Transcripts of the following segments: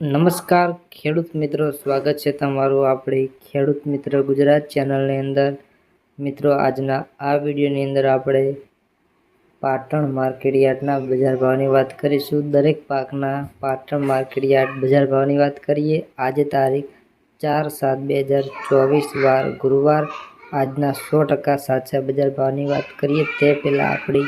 નમસ્કાર, ખેડૂત મિત્રો, સ્વાગત છે તમારું આપણી ખેડૂત મિત્ર ગુજરાત ચેનલની અંદર. મિત્રો, આજના આ વિડીયોની અંદર આપણે પાટણ માર્કેટ યાર્ડના બજાર ભાવની વાત કરીશું. દરેક પાકના પાટણ માર્કેટયાર્ડ બજાર ભાવની વાત કરીએ. આજે તારીખ ચાર સાત બે હજાર ચોવીસ વાર ગુરુવાર. આજના સો ટકા સાચા બજાર ભાવની વાત કરીએ. તે પહેલાં આપણી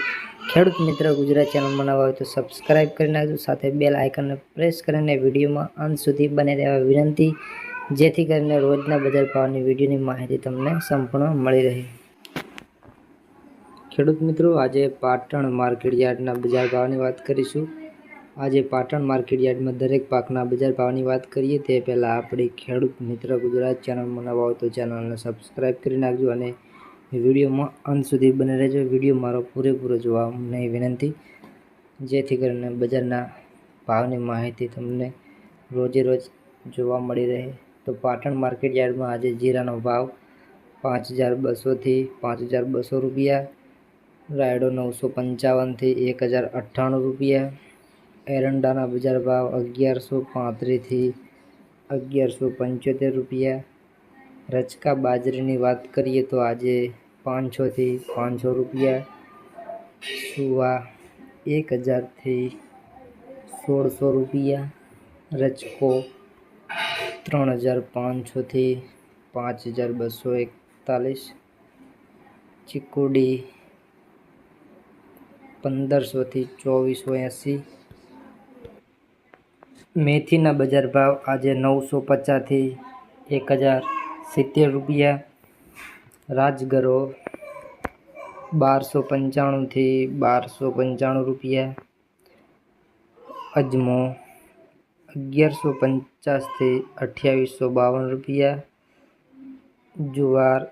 ખેડૂત મિત્ર ગુજરાત ચેનલમાં નવા હોય તો સબસ્ક્રાઇબ કરી નાખજો સાથે બેલ આઇકનને પ્રેસ કરીને વિડીયોમાં અંત સુધી બને રહેવા વિનંતી. જેથી કરીને રોજના બજાર ભાવની વિડીયોની માહિતી તમને સંપૂર્ણ મળી રહે. ખેડૂત મિત્રો, આજે પાટણ માર્કેટ યાર્ડના બજાર ભાવની વાત કરીશું. આજે પાટણ માર્કેટ યાર્ડમાં દરેક પાકના બજાર ભાવની વાત કરીએ, તે પહેલાં આપણી ખેડૂત મિત્ર ગુજરાત ચેનલમાં નવા હોય તો ચેનલને સબસ્ક્રાઇબ કરી નાખજો અને વિડીયોમાં અંત સુધી બને રહેજો. વીડિયો મારો પૂરેપૂરો જોવા નહીં વિનંતી. જેથી કરીને બજારના ભાવની માહિતી તમને રોજે રોજ જોવા મળી રહે. તો પાટણ માર્કેટ યાર્ડમાં આજે જીરાનો ભાવ પાંચ હજાર બસોથી પાંચ હજાર બસો રૂપિયા, રાયડો નવસો પંચાવનથી એક હજાર અઠ્ઠાણું રૂપિયા, એરંડાના બજાર ભાવ અગિયારસો પાંત્રીસથી અગિયારસો પંચોતેર રૂપિયા. રચકા બાજરીની વાત કરીએ તો આજે પાંચસોથી પાંચસો રૂપિયા સુવા એક હજારથી સોળસો રૂપિયા રચકો ત્રણ હજાર પાંચસોથી પાંચ હજાર બસો એકતાલીસ, ચીકુડી પંદરસોથી ચોવીસો એંસી. મેથીના બજાર ભાવ આજે નવસો પચાસથી એક હજાર સિત્તેર રૂપિયા રાજગરો બારસો પંચાણુંથી બારસો પંચાણું રૂપિયા. અજમો અગિયારસો પચાસથી અઠ્યાવીસો બાવન રૂપિયા. જુવાર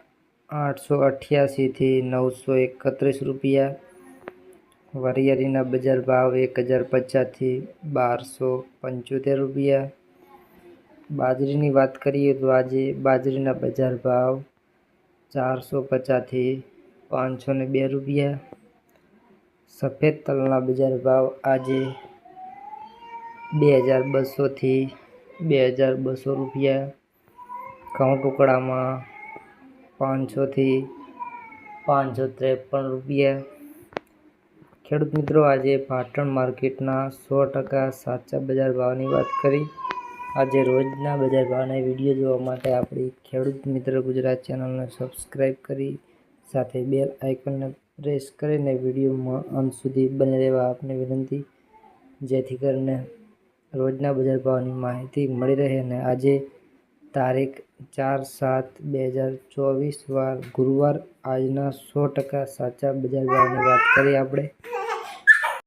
આઠસો અઠ્યાસીથી નવસો એકત્રીસ રૂપિયા. વરિયાળીના બજાર ભાવ એક હજાર પચાસથી બારસો પંચોતેર રૂપિયા. બાજરીની વાત કરીએ તો આજે બાજરીના બજાર ભાવ ચારસો પચાસથી પાંચસો ને બે રૂપિયા. સફેદ તલના બજાર ભાવ આજે બે હજાર બસોથી બે હજાર બસો રૂપિયા. ઘઉં ટુકડામાં પાંચસોથી પાંચસો ત્રેપન રૂપિયા. ખેડૂત મિત્રો, આજે પાટણ માર્કેટના સો ટકા સાચા બજાર ભાવની વાત કરી. આજે રોજના બજાર ભાવના વીડિયો જોવા માટે આપણી ખેડૂત મિત્ર ગુજરાત ચેનલને સબસ્ક્રાઈબ કરી સાથે બેલ આઇકનને પ્રેસ કરીને વિડીયોમાં અંત સુધી બને રહેવા આપને વિનંતી. જેથી કરીને રોજના બજાર ભાવની માહિતી મળી રહે અને આજે તારીખ ચાર સાત બે હજાર ચોવીસ વાર ગુરુવાર આજના સો ટકા સાચા બજાર ભાવની વાત કરી આપણે.